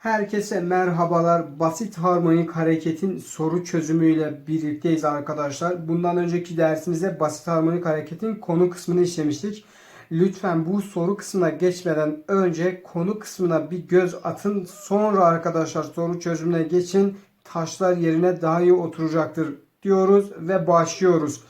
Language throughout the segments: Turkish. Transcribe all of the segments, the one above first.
Herkese merhabalar. Basit harmonik hareketin soru çözümüyle birlikteyiz arkadaşlar. Bundan önceki dersimizde basit harmonik hareketin konu kısmını işlemiştik. Lütfen bu soru kısmına geçmeden önce konu kısmına bir göz atın. Sonra arkadaşlar soru çözümüne geçin. Taşlar yerine daha iyi oturacaktır diyoruz ve başlıyoruz.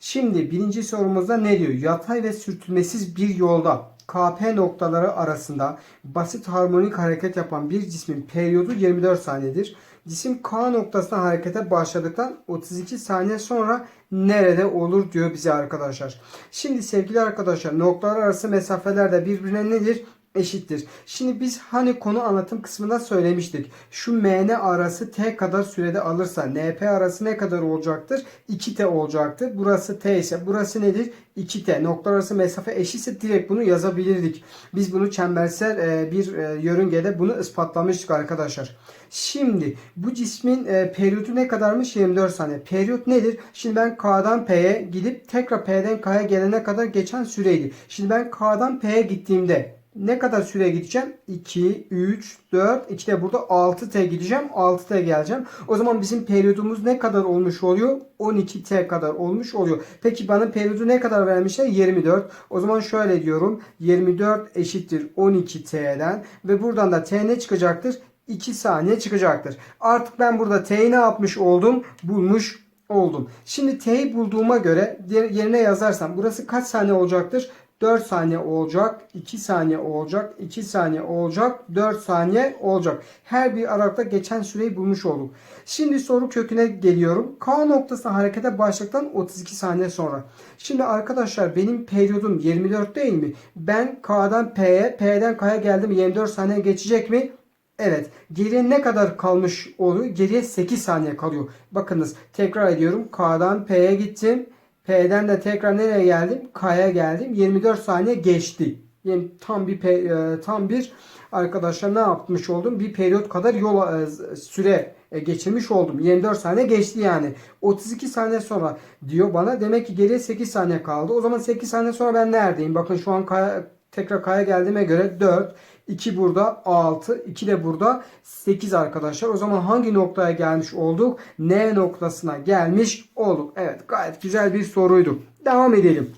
Şimdi birinci sorumuzda ne diyor? Yatay ve sürtünmesiz bir yolda KP noktaları arasında basit harmonik hareket yapan bir cismin periyodu 24 saniyedir. Cisim K noktasına harekete başladıktan 32 saniye sonra nerede olur diyor bize arkadaşlar. Şimdi sevgili arkadaşlar noktalar arası mesafeler de birbirine nedir? Eşittir. Şimdi biz hani konu anlatım kısmında söylemiştik. Şu MN arası T kadar sürede alırsa NP arası ne kadar olacaktır? 2T olacaktır. Burası T ise burası nedir? 2T. Nokta arası mesafe eşitse direkt bunu yazabilirdik. Biz bunu çembersel e, bir e, yörüngede bunu ispatlamıştık arkadaşlar. Şimdi bu cismin e, periyodu ne kadarmış? 24 saniye. Periyot nedir? Şimdi ben K'dan P'ye gidip tekrar P'den K'ya gelene kadar geçen süreydi. Şimdi ben K'dan P'ye gittiğimde ne kadar süre gideceğim? 2, 3, 4, 2 de burada 6T gideceğim. 6T geleceğim. O zaman bizim periyodumuz ne kadar olmuş oluyor? 12T kadar olmuş oluyor. Peki bana periyodu ne kadar vermişler? 24. O zaman şöyle diyorum. 24 eşittir 12T'den ve buradan da T ne çıkacaktır? 2 saniye çıkacaktır. Artık ben burada T'yi ne yapmış oldum? Bulmuş oldum. Şimdi T'yi bulduğuma göre yerine yazarsam burası kaç saniye olacaktır? 4 saniye olacak, 2 saniye olacak, 2 saniye olacak, 4 saniye olacak. Her bir aralıkta geçen süreyi bulmuş olduk. Şimdi soru köküne geliyorum. K noktasına harekete başladıktan 32 saniye sonra. Şimdi arkadaşlar benim periyodum 24 değil mi? Ben K'dan P'ye, P'den K'ya geldim 24 saniye geçecek mi? Evet. Geriye ne kadar kalmış oluyor? Geriye 8 saniye kalıyor. Bakınız tekrar ediyorum. K'dan P'ye gittim. P'den de tekrar nereye geldim? K'ya geldim. 24 saniye geçti. Yani tam bir e, tam bir arkadaşlar ne yapmış oldum? Bir periyot kadar yol e, süre e, geçirmiş oldum. 24 saniye geçti yani. 32 saniye sonra diyor bana. Demek ki geriye 8 saniye kaldı. O zaman 8 saniye sonra ben neredeyim? Bakın şu an K'ya, tekrar K'ya geldiğime göre 4. 2 burada 6. 2 de burada 8 arkadaşlar. O zaman hangi noktaya gelmiş olduk? N noktasına gelmiş olduk. Evet gayet güzel bir soruydu. Devam edelim.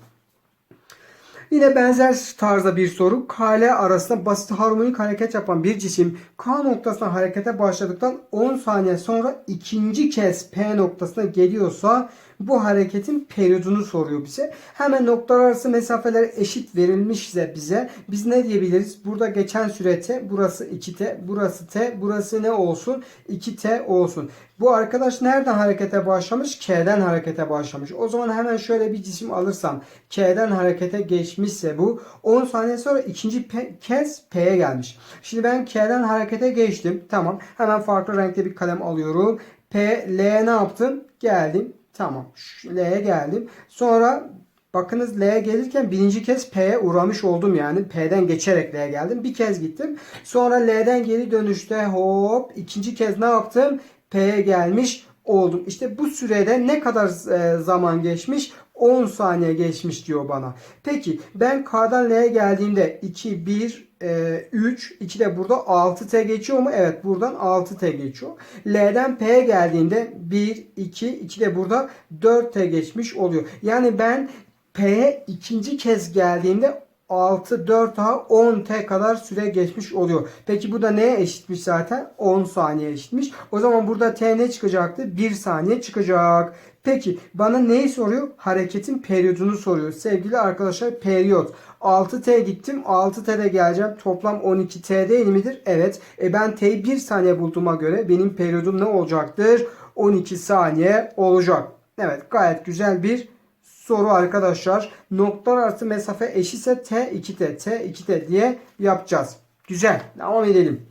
Yine benzer tarzda bir soru. K ile arasında basit harmonik hareket yapan bir cisim K noktasına harekete başladıktan 10 saniye sonra ikinci kez P noktasına geliyorsa bu hareketin periyodunu soruyor bize. Hemen noktalar arası mesafeler eşit verilmişse bize biz ne diyebiliriz? Burada geçen süre burası 2T, burası T, burası ne olsun? 2T olsun. Bu arkadaş nereden harekete başlamış? K'den harekete başlamış. O zaman hemen şöyle bir cisim alırsam K'den harekete geçmişse bu 10 saniye sonra ikinci P, kez P'ye gelmiş. Şimdi ben K'den harekete geçtim. Tamam. Hemen farklı renkte bir kalem alıyorum. P, L'ye ne yaptım? Geldim. Tamam. L'ye geldim. Sonra bakınız L'ye gelirken birinci kez P'ye uğramış oldum yani. P'den geçerek L'ye geldim. Bir kez gittim. Sonra L'den geri dönüşte hop ikinci kez ne yaptım? P'ye gelmiş oldum. İşte bu sürede ne kadar e, zaman geçmiş? 10 saniye geçmiş diyor bana. Peki ben K'dan L'ye geldiğimde 2, 1, 3, 2 de burada 6T geçiyor mu? Evet buradan 6T geçiyor. L'den P'ye geldiğinde 1, 2, 2 de burada 4T geçmiş oluyor. Yani ben P'ye ikinci kez geldiğimde 6, 4 daha 10 T kadar süre geçmiş oluyor. Peki bu da neye eşitmiş zaten? 10 saniye eşitmiş. O zaman burada T ne çıkacaktı? 1 saniye çıkacak. Peki bana neyi soruyor? Hareketin periyodunu soruyor. Sevgili arkadaşlar periyot. 6T gittim. 6T'de geleceğim. Toplam 12T değil midir? Evet. E ben T'yi 1 saniye bulduğuma göre benim periyodum ne olacaktır? 12 saniye olacak. Evet gayet güzel bir soru arkadaşlar. Noktalar arası mesafe eşitse T2T, T2T diye yapacağız. Güzel. Devam edelim.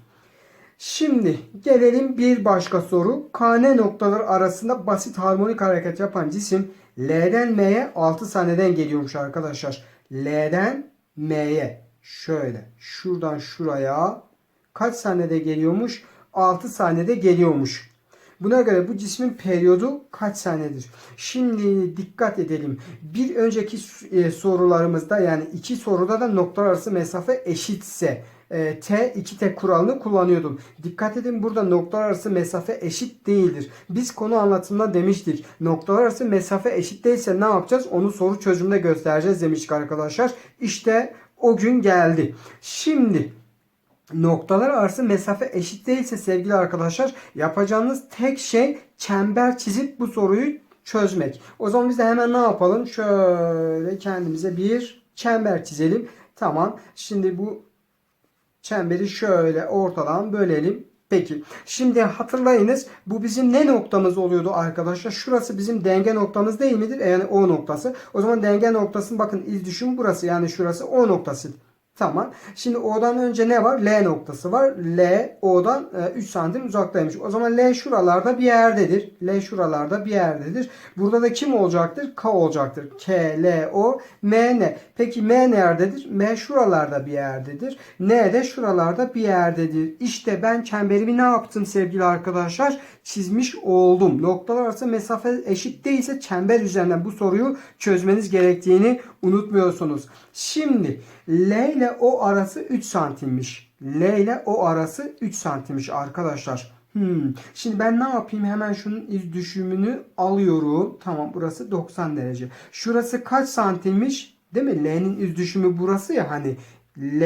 Şimdi gelelim bir başka soru. KN noktaları arasında basit harmonik hareket yapan cisim L'den M'ye 6 saniyeden geliyormuş arkadaşlar. L'den M'ye şöyle şuradan şuraya kaç saniyede geliyormuş? 6 saniyede geliyormuş. Buna göre bu cismin periyodu kaç saniyedir? Şimdi dikkat edelim. Bir önceki e, sorularımızda yani iki soruda da noktalar arası mesafe eşitse e, T 2 T kuralını kullanıyordum. Dikkat edin burada noktalar arası mesafe eşit değildir. Biz konu anlatımında demiştik. Noktalar arası mesafe eşit değilse ne yapacağız? Onu soru çözümünde göstereceğiz demiştik arkadaşlar. İşte o gün geldi. Şimdi noktalar arası mesafe eşit değilse sevgili arkadaşlar yapacağınız tek şey çember çizip bu soruyu çözmek. O zaman biz de hemen ne yapalım? Şöyle kendimize bir çember çizelim. Tamam. Şimdi bu çemberi şöyle ortadan bölelim. Peki. Şimdi hatırlayınız bu bizim ne noktamız oluyordu arkadaşlar? Şurası bizim denge noktamız değil midir? Yani O noktası. O zaman denge noktasının bakın iz düşüm burası. Yani şurası O noktası. Tamam. Şimdi O'dan önce ne var? L noktası var. L O'dan e, 3 santim uzaktaymış. O zaman L şuralarda bir yerdedir. L şuralarda bir yerdedir. Burada da kim olacaktır? K olacaktır. K, L, O, M, N. Peki M nerededir? M şuralarda bir yerdedir. N de şuralarda bir yerdedir. İşte ben çemberimi ne yaptım sevgili arkadaşlar? Çizmiş oldum. Noktalar arası mesafe eşit değilse çember üzerinden bu soruyu çözmeniz gerektiğini unutmuyorsunuz. Şimdi L ile O arası 3 santimmiş. L ile O arası 3 santimmiş arkadaşlar. Hmm. Şimdi ben ne yapayım? Hemen şunun iz düşümünü alıyorum. Tamam burası 90 derece. Şurası kaç santimmiş? Değil mi? L'nin iz düşümü burası ya hani. L,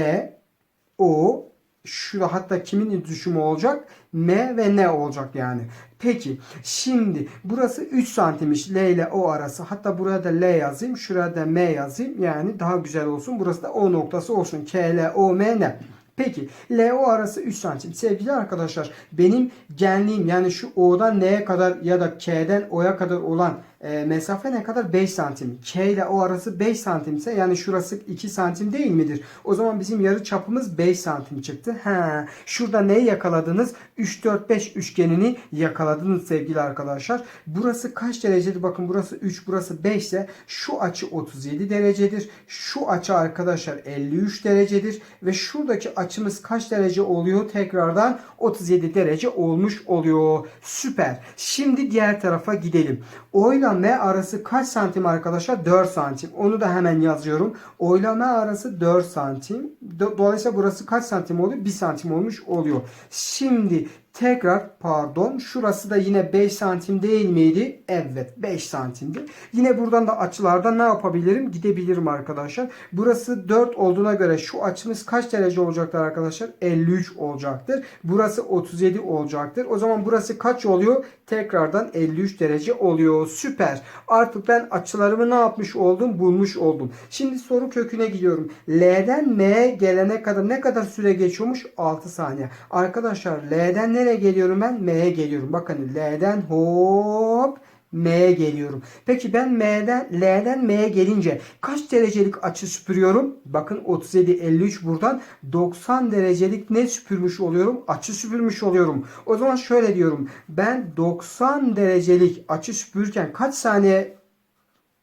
O, şurada hatta kimin düşümü olacak? M ve N olacak yani. Peki şimdi burası 3 santimmiş L ile O arası. Hatta buraya da L yazayım. Şuraya da M yazayım. Yani daha güzel olsun. Burası da O noktası olsun. K, L, O, M, N. Peki LO arası 3 santim. Sevgili arkadaşlar benim genliğim yani şu O'dan N'ye kadar ya da K'den O'ya kadar olan e, mesafe ne kadar? 5 santim. K ile O arası 5 santimse yani şurası 2 santim değil midir? O zaman bizim yarı çapımız 5 santim çıktı. Ha, şurada neyi yakaladınız? 3 4 5 üçgenini yakaladınız sevgili arkadaşlar. Burası kaç derecedir? Bakın burası 3, burası 5 ise şu açı 37 derecedir. Şu açı arkadaşlar 53 derecedir ve şuradaki açımız kaç derece oluyor? Tekrardan 37 derece olmuş oluyor. Süper. Şimdi diğer tarafa gidelim. O M arası kaç santim arkadaşlar? 4 santim. Onu da hemen yazıyorum. O ile M arası 4 santim. Do- Dolayısıyla burası kaç santim oluyor? 1 santim olmuş oluyor. Şimdi tekrar pardon şurası da yine 5 santim değil miydi? Evet 5 santimdi. Yine buradan da açılarda ne yapabilirim? Gidebilirim arkadaşlar. Burası 4 olduğuna göre şu açımız kaç derece olacaktır arkadaşlar? 53 olacaktır. Burası 37 olacaktır. O zaman burası kaç oluyor? Tekrardan 53 derece oluyor. Süper. Artık ben açılarımı ne yapmış oldum? Bulmuş oldum. Şimdi soru köküne gidiyorum. L'den M'ye gelene kadar ne kadar süre geçiyormuş? 6 saniye. Arkadaşlar L'den nereye geliyorum ben? M'ye geliyorum. Bakın L'den hop M'ye geliyorum. Peki ben M'den L'den M'ye gelince kaç derecelik açı süpürüyorum? Bakın 37 53 buradan 90 derecelik ne süpürmüş oluyorum? Açı süpürmüş oluyorum. O zaman şöyle diyorum. Ben 90 derecelik açı süpürürken kaç saniye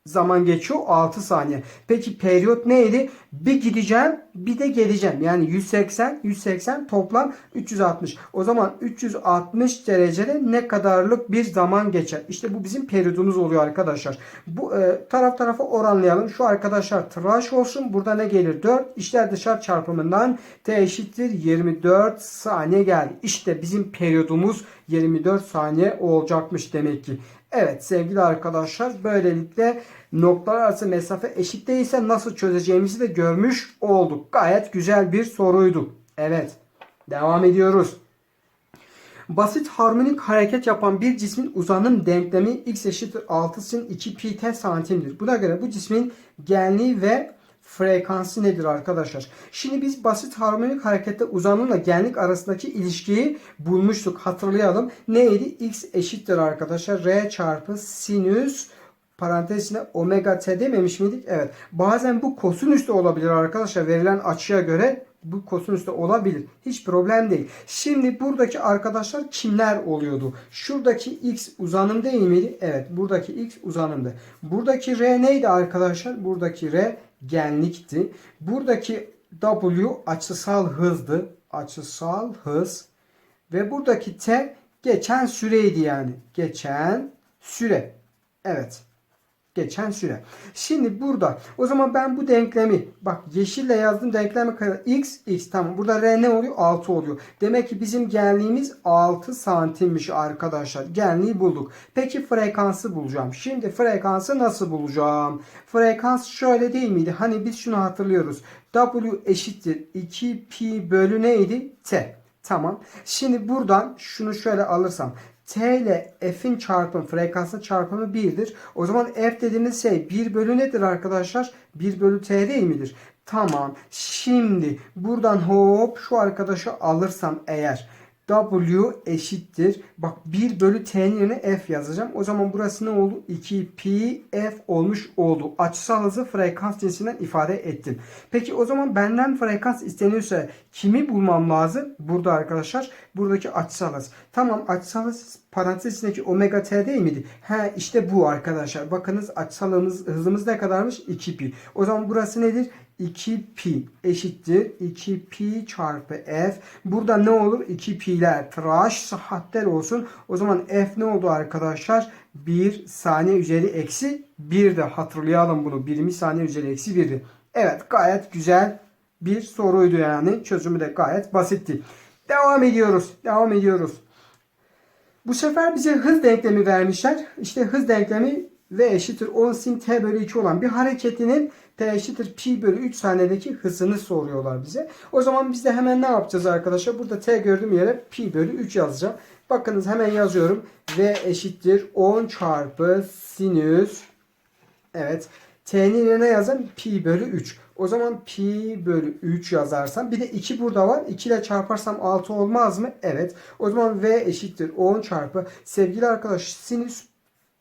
zaman geçiyor 6 saniye. Peki periyot neydi? Bir gideceğim bir de geleceğim. Yani 180 180 toplam 360. O zaman 360 derecede ne kadarlık bir zaman geçer? İşte bu bizim periyodumuz oluyor arkadaşlar. Bu e, taraf tarafa oranlayalım. Şu arkadaşlar tıraş olsun. Burada ne gelir? 4. İşler dışarı çarpımından T eşittir 24 saniye geldi. İşte bizim periyodumuz 24 saniye olacakmış demek ki. Evet sevgili arkadaşlar böylelikle noktalar arası mesafe eşit değilse nasıl çözeceğimizi de görmüş olduk. Gayet güzel bir soruydu. Evet devam ediyoruz. Basit harmonik hareket yapan bir cismin uzanım denklemi x eşittir 6 sin 2 pi t santimdir. Buna göre bu cismin genliği ve frekansı nedir arkadaşlar? Şimdi biz basit harmonik harekette uzanımla genlik arasındaki ilişkiyi bulmuştuk. Hatırlayalım. Neydi? X eşittir arkadaşlar. R çarpı sinüs parantez içinde omega t dememiş miydik? Evet. Bazen bu kosinüs de olabilir arkadaşlar. Verilen açıya göre bu kosinüs de olabilir. Hiç problem değil. Şimdi buradaki arkadaşlar kimler oluyordu? Şuradaki x uzanım değil miydi? Evet. Buradaki x uzanımdı. Buradaki r neydi arkadaşlar? Buradaki r genlikti. Buradaki w açısal hızdı. Açısal hız. Ve buradaki t geçen süreydi yani. Geçen süre. Evet. Geçen süre. Şimdi burada o zaman ben bu denklemi bak yeşille yazdım denklemi kadar x x tamam. Burada r ne oluyor? 6 oluyor. Demek ki bizim genliğimiz 6 santimmiş arkadaşlar. Genliği bulduk. Peki frekansı bulacağım. Şimdi frekansı nasıl bulacağım? Frekans şöyle değil miydi? Hani biz şunu hatırlıyoruz. W eşittir 2 pi bölü neydi? T. Tamam. Şimdi buradan şunu şöyle alırsam T ile F'in çarpımı, frekansın çarpımı 1'dir. O zaman F dediğimiz şey 1 bölü nedir arkadaşlar? 1 bölü T değil midir? Tamam. Şimdi buradan hop şu arkadaşı alırsam eğer W eşittir. Bak 1 bölü T'nin yerine F yazacağım. O zaman burası ne oldu? 2 pi F olmuş oldu. Açısal hızı frekans cinsinden ifade ettim. Peki o zaman benden frekans isteniyorsa kimi bulmam lazım? Burada arkadaşlar buradaki açısal hız. Tamam açısal hız parantez içindeki omega t değil miydi? He işte bu arkadaşlar. Bakınız açısal hızımız, hızımız ne kadarmış? 2 pi. O zaman burası nedir? 2 pi eşittir 2 pi çarpı f. Burada ne olur? 2 pi'ler tıraş saatler olsun. O zaman f ne oldu arkadaşlar? 1 saniye üzeri eksi 1 de hatırlayalım bunu. 20 saniye üzeri eksi 1'di. Evet gayet güzel bir soruydu yani. Çözümü de gayet basitti. Devam ediyoruz. Devam ediyoruz. Bu sefer bize hız denklemi vermişler. İşte hız denklemi v eşittir 10 sin t bölü 2 olan bir hareketinin t eşittir pi bölü 3 saniyedeki hızını soruyorlar bize. O zaman biz de hemen ne yapacağız arkadaşlar? Burada t gördüğüm yere pi bölü 3 yazacağım. Bakınız hemen yazıyorum. v eşittir 10 çarpı sinüs Evet. T'nin yerine yazan pi bölü 3. O zaman pi bölü 3 yazarsam bir de 2 burada var. 2 ile çarparsam 6 olmaz mı? Evet. O zaman v eşittir 10 çarpı sevgili arkadaş sinüs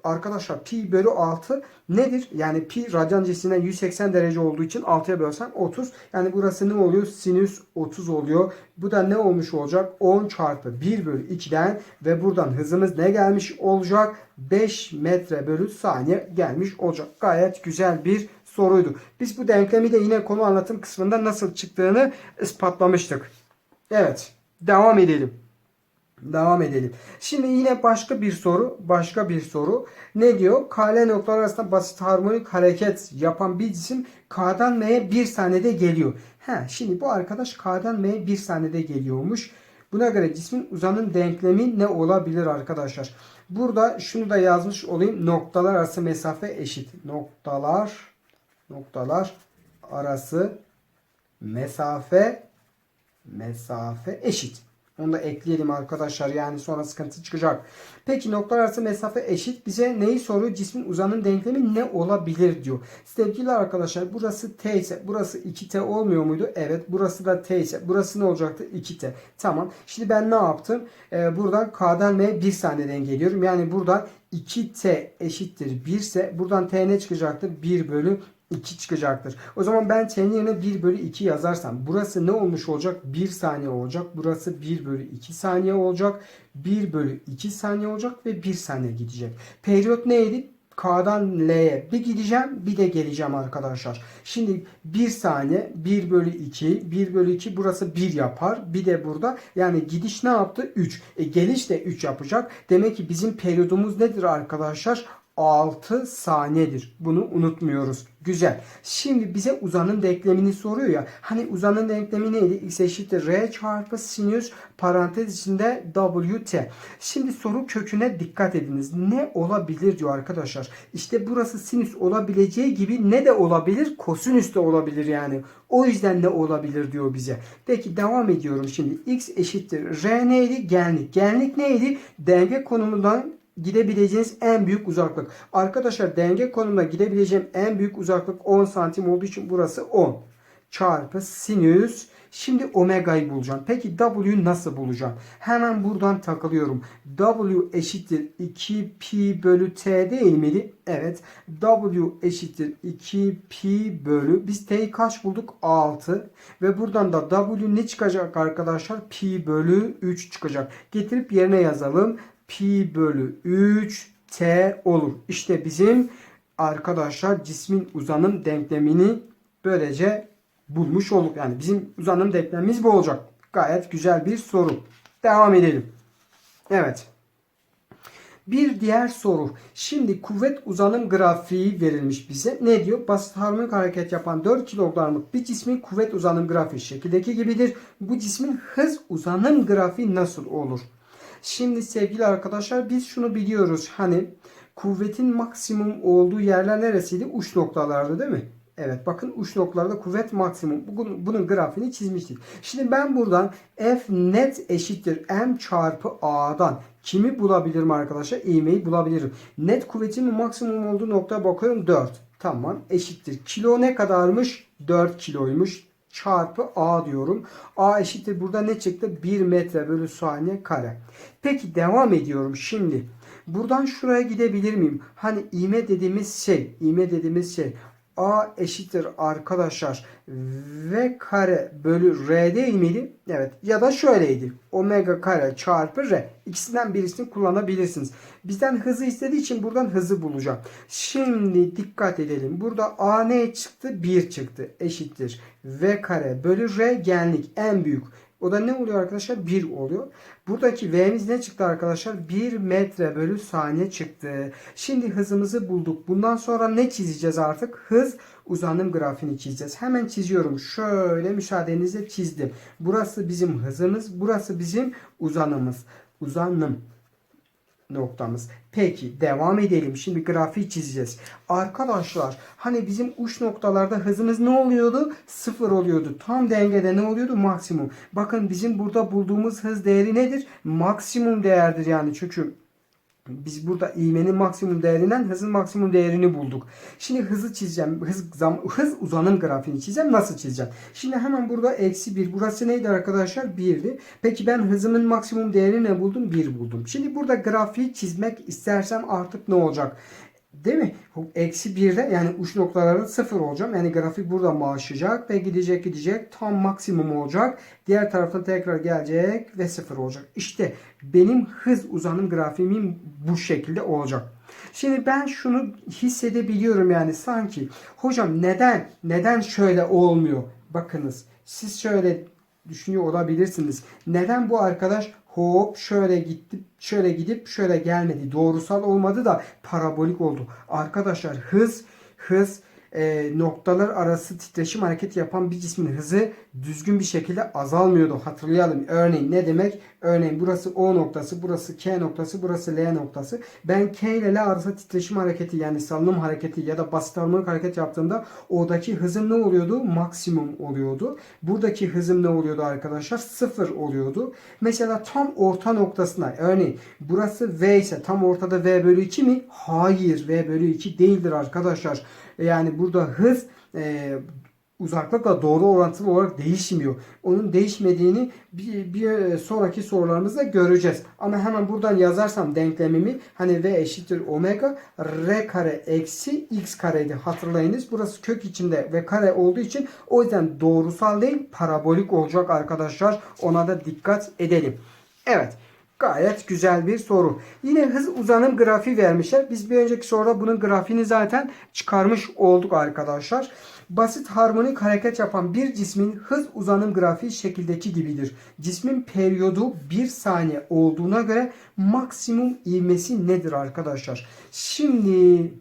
arkadaşlar pi bölü 6 nedir? Yani pi radyan cinsinden 180 derece olduğu için 6'ya bölsem 30. Yani burası ne oluyor? Sinüs 30 oluyor. Bu da ne olmuş olacak? 10 çarpı 1 bölü 2'den ve buradan hızımız ne gelmiş olacak? 5 metre bölü saniye gelmiş olacak. Gayet güzel bir soruydu. Biz bu denklemi de yine konu anlatım kısmında nasıl çıktığını ispatlamıştık. Evet. Devam edelim. Devam edelim. Şimdi yine başka bir soru. Başka bir soru. Ne diyor? KL noktalar arasında basit harmonik hareket yapan bir cisim K'dan M'ye bir saniyede geliyor. He, şimdi bu arkadaş K'dan M'ye bir saniyede geliyormuş. Buna göre cismin uzanım denklemi ne olabilir arkadaşlar? Burada şunu da yazmış olayım. Noktalar arası mesafe eşit. Noktalar noktalar arası mesafe mesafe eşit. Onu da ekleyelim arkadaşlar. Yani sonra sıkıntı çıkacak. Peki noktalar arası mesafe eşit. Bize neyi soruyor? Cismin uzanım denklemi ne olabilir diyor. Sevgili arkadaşlar burası t ise burası 2t olmuyor muydu? Evet. Burası da t ise burası ne olacaktı? 2t. Tamam. Şimdi ben ne yaptım? Ee, buradan k'dan m'ye 1 saniyeden geliyorum. Yani buradan 2t eşittir 1 ise buradan t ne çıkacaktır? 1 bölü 2 çıkacaktır. O zaman ben t'nin yerine 1 bölü 2 yazarsam burası ne olmuş olacak? 1 saniye olacak. Burası 1 bölü 2 saniye olacak. 1 bölü 2 saniye olacak ve 1 saniye gidecek. Periyot neydi? K'dan L'ye bir gideceğim bir de geleceğim arkadaşlar. Şimdi 1 saniye 1 bölü 2 1 bölü 2 burası 1 yapar. Bir de burada yani gidiş ne yaptı? 3. E, geliş de 3 yapacak. Demek ki bizim periyodumuz nedir arkadaşlar? 6 saniyedir. Bunu unutmuyoruz. Güzel. Şimdi bize uzanım denklemini soruyor ya. Hani uzanım denklemi neydi? X eşittir R çarpı sinüs parantez içinde WT. Şimdi soru köküne dikkat ediniz. Ne olabilir diyor arkadaşlar. İşte burası sinüs olabileceği gibi ne de olabilir? Kosinüs de olabilir yani. O yüzden ne olabilir diyor bize. Peki devam ediyorum şimdi. X eşittir R neydi? Genlik. Genlik neydi? Denge konumundan gidebileceğiniz en büyük uzaklık. Arkadaşlar denge konumuna gidebileceğim en büyük uzaklık 10 santim olduğu için burası 10 çarpı sinüs. Şimdi omega'yı bulacağım. Peki W'yu nasıl bulacağım? Hemen buradan takılıyorum. W eşittir 2 pi bölü t değil miydi? Evet. W eşittir 2 pi bölü. Biz t'yi kaç bulduk? 6. Ve buradan da W ne çıkacak arkadaşlar? Pi bölü 3 çıkacak. Getirip yerine yazalım pi bölü 3 t olur. İşte bizim arkadaşlar cismin uzanım denklemini böylece bulmuş olduk. Yani bizim uzanım denklemimiz bu olacak. Gayet güzel bir soru. Devam edelim. Evet. Bir diğer soru. Şimdi kuvvet uzanım grafiği verilmiş bize. Ne diyor? Basit harmonik hareket yapan 4 kilogramlık bir cismin kuvvet uzanım grafiği şekildeki gibidir. Bu cismin hız uzanım grafiği nasıl olur? Şimdi sevgili arkadaşlar biz şunu biliyoruz. Hani kuvvetin maksimum olduğu yerler neresiydi? Uç noktalardı değil mi? Evet bakın uç noktalarda kuvvet maksimum. Bunun, bunun grafiğini çizmiştik. Şimdi ben buradan F net eşittir M çarpı A'dan kimi bulabilirim arkadaşlar? İğmeyi bulabilirim. Net kuvvetimin maksimum olduğu noktaya bakıyorum 4. Tamam eşittir. Kilo ne kadarmış? 4 kiloymuş. Çarpı A diyorum. A eşittir. Burada ne çıktı? 1 metre bölü saniye kare. Peki devam ediyorum şimdi. Buradan şuraya gidebilir miyim? Hani ivme dediğimiz şey, ivme dediğimiz şey A eşittir arkadaşlar V kare bölü R değil miydi? Evet. Ya da şöyleydi. Omega kare çarpı R. İkisinden birisini kullanabilirsiniz. Bizden hızı istediği için buradan hızı bulacağım. Şimdi dikkat edelim. Burada A ne çıktı? 1 çıktı. Eşittir. V kare bölü R genlik en büyük. O da ne oluyor arkadaşlar? 1 oluyor. Buradaki V'miz ne çıktı arkadaşlar? 1 metre bölü saniye çıktı. Şimdi hızımızı bulduk. Bundan sonra ne çizeceğiz artık? Hız uzanım grafiğini çizeceğiz. Hemen çiziyorum. Şöyle müsaadenizle çizdim. Burası bizim hızımız. Burası bizim uzanımız. Uzanım noktamız. Peki devam edelim. Şimdi grafiği çizeceğiz. Arkadaşlar hani bizim uç noktalarda hızımız ne oluyordu? Sıfır oluyordu. Tam dengede ne oluyordu? Maksimum. Bakın bizim burada bulduğumuz hız değeri nedir? Maksimum değerdir yani. Çünkü biz burada ivmenin maksimum değerinden hızın maksimum değerini bulduk. Şimdi hızı çizeceğim. Hız, zam, hız uzanım grafiğini çizeceğim. Nasıl çizeceğim? Şimdi hemen burada eksi 1. Burası neydi arkadaşlar? 1'di. Peki ben hızımın maksimum değerini ne buldum? 1 buldum. Şimdi burada grafiği çizmek istersem artık ne olacak? Değil mi? Eksi 1'de yani uç noktalarda 0 olacağım. Yani grafik burada başlayacak ve gidecek gidecek. Tam maksimum olacak. Diğer taraftan tekrar gelecek ve 0 olacak. İşte benim hız uzanım grafiğim bu şekilde olacak. Şimdi ben şunu hissedebiliyorum yani sanki hocam neden neden şöyle olmuyor? Bakınız siz şöyle düşünüyor olabilirsiniz. Neden bu arkadaş hop şöyle gitti şöyle gidip şöyle gelmedi. Doğrusal olmadı da parabolik oldu. Arkadaşlar hız hız e, noktalar arası titreşim hareketi yapan bir cismin hızı düzgün bir şekilde azalmıyordu. Hatırlayalım. Örneğin ne demek? Örneğin burası O noktası, burası K noktası, burası L noktası. Ben K ile L arası titreşim hareketi yani salınım hareketi ya da basit harmonik hareket yaptığımda oradaki hızım ne oluyordu? Maksimum oluyordu. Buradaki hızım ne oluyordu arkadaşlar? Sıfır oluyordu. Mesela tam orta noktasına örneğin burası V ise tam ortada V bölü 2 mi? Hayır V bölü 2 değildir arkadaşlar. Yani burada hız e, uzaklıkla doğru orantılı olarak değişmiyor. Onun değişmediğini bir, bir sonraki sorularımızda göreceğiz. Ama hemen buradan yazarsam denklemimi hani v eşittir omega r kare eksi x kareydi hatırlayınız. Burası kök içinde ve kare olduğu için o yüzden doğrusal değil parabolik olacak arkadaşlar. Ona da dikkat edelim. Evet. Gayet güzel bir soru. Yine hız uzanım grafiği vermişler. Biz bir önceki soruda bunun grafiğini zaten çıkarmış olduk arkadaşlar. Basit harmonik hareket yapan bir cismin hız uzanım grafiği şekildeki gibidir. Cismin periyodu 1 saniye olduğuna göre maksimum ivmesi nedir arkadaşlar? Şimdi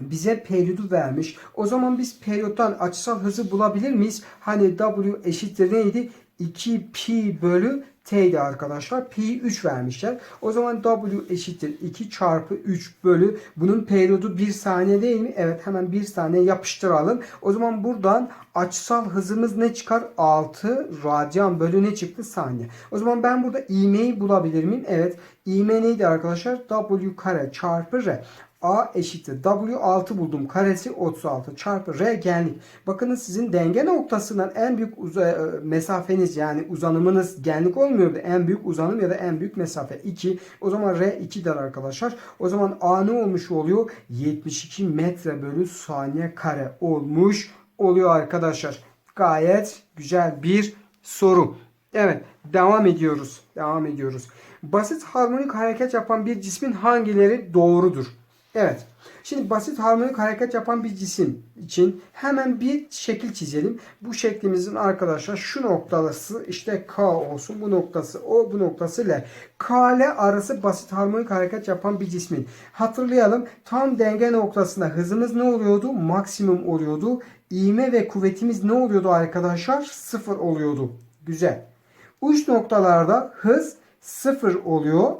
bize periyodu vermiş. O zaman biz periyottan açısal hızı bulabilir miyiz? Hani W eşittir neydi? 2 pi bölü T'ydi arkadaşlar. Pi 3 vermişler. O zaman W eşittir 2 çarpı 3 bölü bunun periyodu 1 saniye değil mi? Evet hemen 1 saniye yapıştıralım. O zaman buradan açısal hızımız ne çıkar? 6 radyan bölü ne çıktı? Saniye. O zaman ben burada ivmeyi bulabilir miyim? Evet. İvme neydi arkadaşlar? W kare çarpı R. A eşittir. W 6 buldum. Karesi 36 çarpı R genlik. Bakınız sizin denge noktasından en büyük uza- mesafeniz yani uzanımınız genlik olmuyor. En büyük uzanım ya da en büyük mesafe 2. O zaman R 2'dir arkadaşlar. O zaman A ne olmuş oluyor? 72 metre bölü saniye kare olmuş oluyor arkadaşlar. Gayet güzel bir soru. Evet devam ediyoruz. Devam ediyoruz. Basit harmonik hareket yapan bir cismin hangileri doğrudur? Evet. Şimdi basit harmonik hareket yapan bir cisim için hemen bir şekil çizelim. Bu şeklimizin arkadaşlar şu noktası işte K olsun. Bu noktası O, bu noktası L. K ile arası basit harmonik hareket yapan bir cismin. Hatırlayalım. Tam denge noktasında hızımız ne oluyordu? Maksimum oluyordu. İğme ve kuvvetimiz ne oluyordu arkadaşlar? Sıfır oluyordu. Güzel. Uç noktalarda hız sıfır oluyor.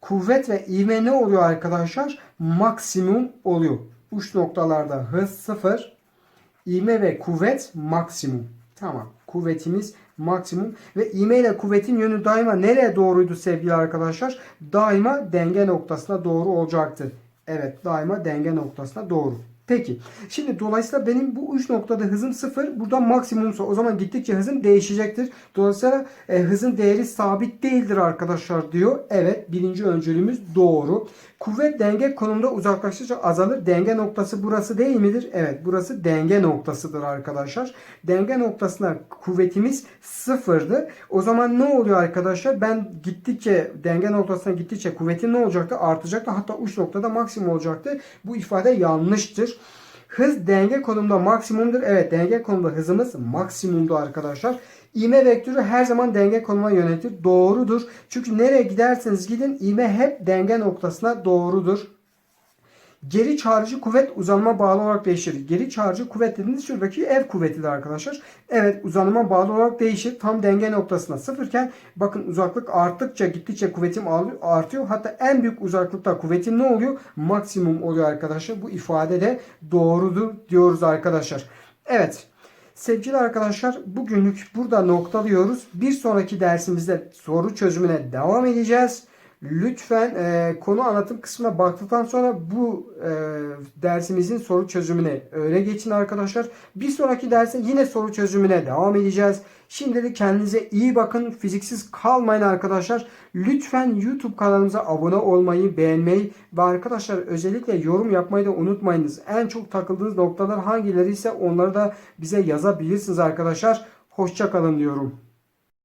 Kuvvet ve ivme ne oluyor arkadaşlar? Maksimum oluyor. Uç noktalarda hız sıfır. ivme ve kuvvet maksimum. Tamam. Kuvvetimiz maksimum. Ve ivme ile kuvvetin yönü daima nereye doğruydu sevgili arkadaşlar? Daima denge noktasına doğru olacaktı. Evet daima denge noktasına doğru. Peki. Şimdi dolayısıyla benim bu uç noktada hızım sıfır. Burada maksimumsa o zaman gittikçe hızım değişecektir. Dolayısıyla e, hızın değeri sabit değildir arkadaşlar diyor. Evet birinci öncülümüz doğru. Kuvvet denge konumda uzaklaştıkça azalır. Denge noktası burası değil midir? Evet burası denge noktasıdır arkadaşlar. Denge noktasına kuvvetimiz sıfırdı. O zaman ne oluyor arkadaşlar? Ben gittikçe denge noktasına gittikçe kuvvetim ne olacaktı? Artacaktı. Hatta uç noktada maksimum olacaktı. Bu ifade yanlıştır. Hız denge konumda maksimumdur. Evet denge konumda hızımız maksimumdu arkadaşlar. İğme vektörü her zaman denge konumuna yönelir. Doğrudur. Çünkü nereye giderseniz gidin ivme hep denge noktasına doğrudur. Geri çağrıcı kuvvet uzanıma bağlı olarak değişir. Geri çağrıcı kuvvet dediğiniz şuradaki ev kuvvetidir arkadaşlar. Evet uzanıma bağlı olarak değişir. Tam denge noktasına sıfırken bakın uzaklık arttıkça gittikçe kuvvetim artıyor. Hatta en büyük uzaklıkta kuvvetim ne oluyor? Maksimum oluyor arkadaşlar. Bu ifade de doğrudur diyoruz arkadaşlar. Evet. Sevgili arkadaşlar bugünlük burada noktalıyoruz. Bir sonraki dersimizde soru çözümüne devam edeceğiz. Lütfen e, konu anlatım kısmına baktıktan sonra bu e, dersimizin soru çözümüne öyle geçin arkadaşlar. Bir sonraki derse yine soru çözümüne devam edeceğiz. Şimdilik kendinize iyi bakın. Fiziksiz kalmayın arkadaşlar. Lütfen YouTube kanalımıza abone olmayı, beğenmeyi ve arkadaşlar özellikle yorum yapmayı da unutmayınız. En çok takıldığınız noktalar hangileri ise onları da bize yazabilirsiniz arkadaşlar. Hoşçakalın diyorum.